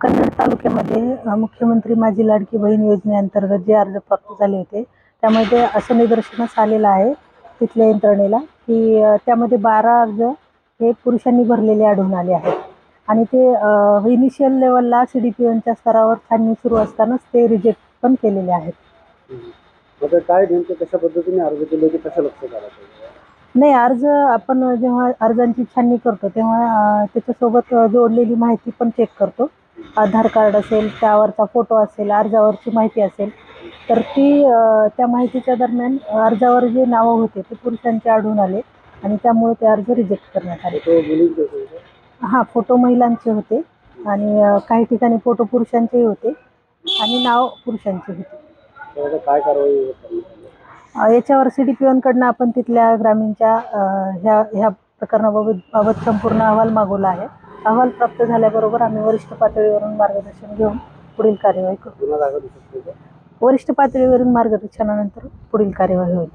कन्नड तालुक्यामध्ये मुख्यमंत्री माझी लाडकी बहीण योजनेअंतर्गत जे अर्ज प्राप्त झाले होते त्यामध्ये असं निदर्शनास आलेलं आहे तिथल्या यंत्रणेला की त्यामध्ये बारा अर्ज हे पुरुषांनी भरलेले आढळून आले आहेत. आणि ते इनिशियल लेवलला सी डी पी ओनच्या स्तरावर छाननी सुरू असतानाच ते रिजेक्ट पण केलेले आहेत. काय नेमकं कशा पद्धतीने अर्ज केले की कसं पाहिजे नाही अर्ज आपण जेव्हा अर्जांची छाननी करतो तेव्हा त्याच्यासोबत जोडलेली माहिती पण चेक करतो. आधार कार्ड असेल त्यावरचा फोटो असेल अर्जावरची माहिती असेल तर ती त्या माहितीच्या दरम्यान अर्जावर जे नावं होते ते पुरुषांचे आढळून आले आणि त्यामुळे ते अर्ज रिजेक्ट करण्यात आले? हां फोटो महिलांचे होते आणि काही ठिकाणी फोटो पुरुषांचेही होते आणि नाव पुरुषांचे होते. काय कारवाई याच्यावर सी डी पी ओनकडनं आपण तिथल्या ग्रामीणच्या ह्या ह्या प्रकरणाबाबत बाबत संपूर्ण अहवाल मागवला आहे. अहवाल प्राप्त झाल्याबरोबर आम्ही वरिष्ठ पातळीवरून मार्गदर्शन घेऊन पुढील कार्यवाही करू? वरिष्ठ पातळीवरून मार्गदर्शनानंतर पुढील कार्यवाही होईल.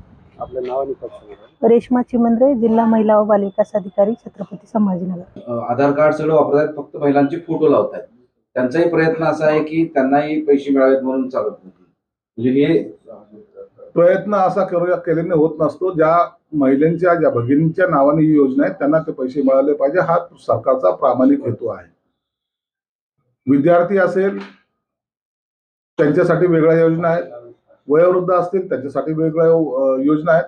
रेश्मा चिमंद्रे जिल्हा महिला व बालविकास अधिकारी छत्रपती संभाजीनगर. आधार कार्ड सगळं वापरतात फक्त महिलांचे फोटो लावतात. त्यांचाही प्रयत्न असा आहे की त्यांनाही पैसे मिळावेत म्हणून चालत नाही. म्हणजे हे प्रयत्न असा केल्याने होत नसतो. ज्या महिलांच्या ज्या भगिनींच्या नावाने ही योजना आहे त्यांना ते पैसे मिळाले पाहिजे. हा सरकारचा प्रामाणिक हेतू आहे. विद्यार्थी असेल त्यांच्यासाठी वेगळ्या योजना आहेत. वयोवृद्ध असतील त्यांच्यासाठी वेगळ्या योजना आहेत.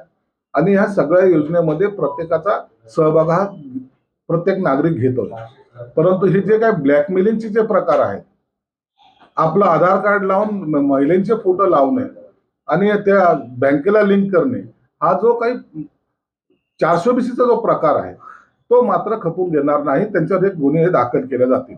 आणि ह्या सगळ्या योजनेमध्ये प्रत्येकाचा सहभाग हा प्रत्येक नागरिक घेतो. परंतु हे जे काय ब्लॅकमेलिंगचे जे प्रकार आहेत आपलं आधार कार्ड लावून महिलांचे फोटो लावणे आणि त्या बँकेला लिंक करणे हा जो काही चारशे बीसीचा जो प्रकार आहे तो मात्र खपून घेणार नाही. त्यांच्यावर एक गुन्हे दाखल केले जातील.